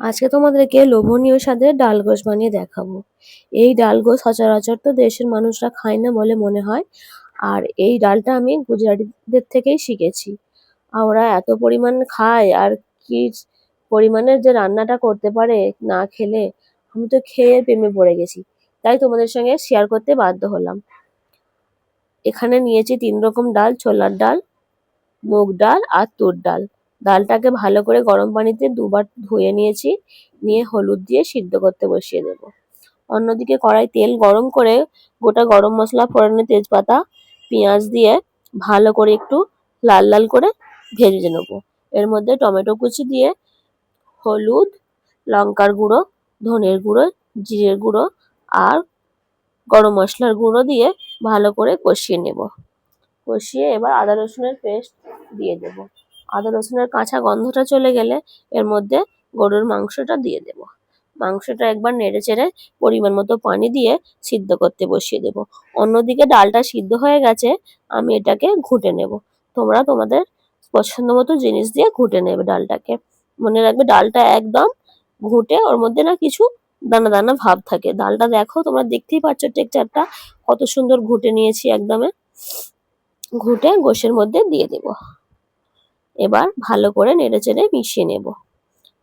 আজকে তোমাদেরকে লোভনীয় স্বাদের ডাল গোশ বানিয়ে দেখাবো। এই ডাল গোশ সচরাচর তো দেশের মানুষরা খায় না বলে মনে হয়। আর এই ডালটা আমি গুজরাটিদের থেকেই শিখেছি। ওরা এত পরিমাণ খায় আর কি পরিমাণের যে রান্নাটা করতে পারে না খেলে আমি তো খেয়ে প্রেমে পড়ে গেছি। তাই তোমাদের সঙ্গে শেয়ার করতে বাধ্য হলাম। এখানে নিয়েছি তিন রকম ডাল, ছোলার ডাল, মুগ ডাল আর তুর ডাল। ডালটাকে ভালো করে গরম পানিতে দুবার ধুয়ে নিয়েছি, নিয়ে হলুদ দিয়ে সিদ্ধ করতে বসিয়ে দেব। অন্যদিকে কড়াই তেল গরম করে গোটা গরম মশলা, ফোড়নে তেজপাতা, পেঁয়াজ দিয়ে ভালো করে একটু লাল লাল করে ভেজে নেব। এর মধ্যে টমেটো কুচি দিয়ে হলুদ, লঙ্কার গুঁড়ো, ধনের গুঁড়ো, জিরের গুঁড়ো আর গরম মশলার গুঁড়ো দিয়ে ভালো করে কষিয়ে নেব। কষিয়ে এবার আদা রসুনের পেস্ট দিয়ে দেব। আদা, রসুনের কাঁচা গন্ধটা চলে গেলে এর মধ্যে গরুর মাংসটা দিয়ে দেব। মাংসটা একবার নেড়ে চেড়ে পরিমাণ মতো পানি দিয়ে সিদ্ধ করতে বসিয়ে দেব। অন্যদিকে ডালটা সিদ্ধ হয়ে গেছে, আমি এটাকে ঘুটে নেব। তোমরা তোমাদের পছন্দ মতো জিনিস দিয়ে ঘুটে নেবে ডালটাকে। মনে রাখবে ডালটা একদম ঘুটে, ওর মধ্যে না কিছু দানা দানা ভাব থাকে। ডালটা দেখো, তোমরা দেখতেই পাচ্ছ টেক্সচারটা, কত সুন্দর ঘুটে নিয়েছি একদমে। ঘুটে গোশের মধ্যে দিয়ে দেব। এবার ভালো করে নেড়ে চেড়ে মিশিয়ে নেব।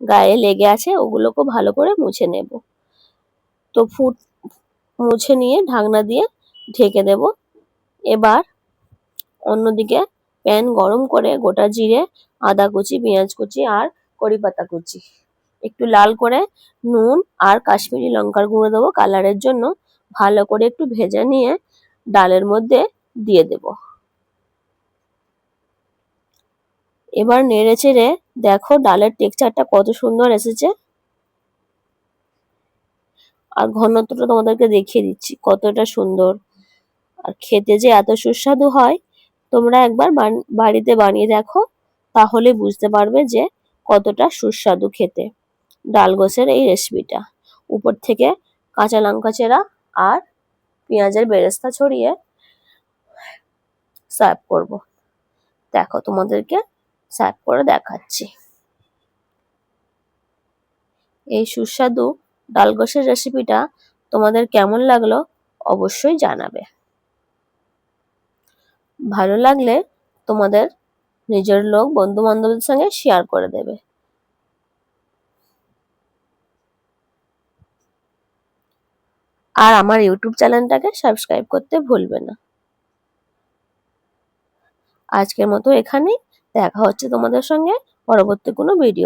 গায়ে লেগে আছে ওগুলোকে ভালো করে মুছে নেব। তো ফুট, মুছে নিয়ে ঢাকনা দিয়ে ঢেকে দেব। এবার অন্যদিকে প্যান গরম করে গোটা জিরে, আদা কুচি, পেঁয়াজ কুচি আর কড়ি পাতা কুচি। একটু লাল করে নুন আর কাশ্মীরি লঙ্কার গুঁড়ো দেবো। কালারের জন্য ভালো করে একটু ভেজে নিয়ে ডালের মধ্যে দিয়ে দেব। এবার নেড়ে চেড়ে দেখো ডালের টেক্সচারটা কত সুন্দর এসেছে। আর ঘনত্বটা তোমাদেরকে দেখিয়ে দিচ্ছি, কতটা সুন্দর। আর খেতে যে এত সুস্বাদু হয়, তোমরা একবার বাড়িতে বানিয়ে দেখো, তাহলে বুঝতে পারবে যে কতটা সুস্বাদু খেতে। ডাল গোছের এই রেসিপিটা। উপর থেকে কাঁচা লঙ্কা চেরা আর পেঁয়াজের বেরেস্তা ছড়িয়ে সার্ভ করব। দেখো তোমাদেরকে সার্ভ করে দেখাচ্ছি। এই সুস্বাদু ডাল গোছের রেসিপিটা তোমাদের কেমন লাগল অবশ্যই জানাবে। ভালো লাগলে তোমাদের নিজের লোক বন্ধু বান্ধবের সঙ্গে শেয়ার করে দেবে। আর আমার ইউটিউব চ্যানেলটাকে সাবস্ক্রাইব করতে ভুলবে না। আজকের মতো এখানেই। দেখা হচ্ছে তোমাদের সঙ্গে পরবর্তী কোনো ভিডিও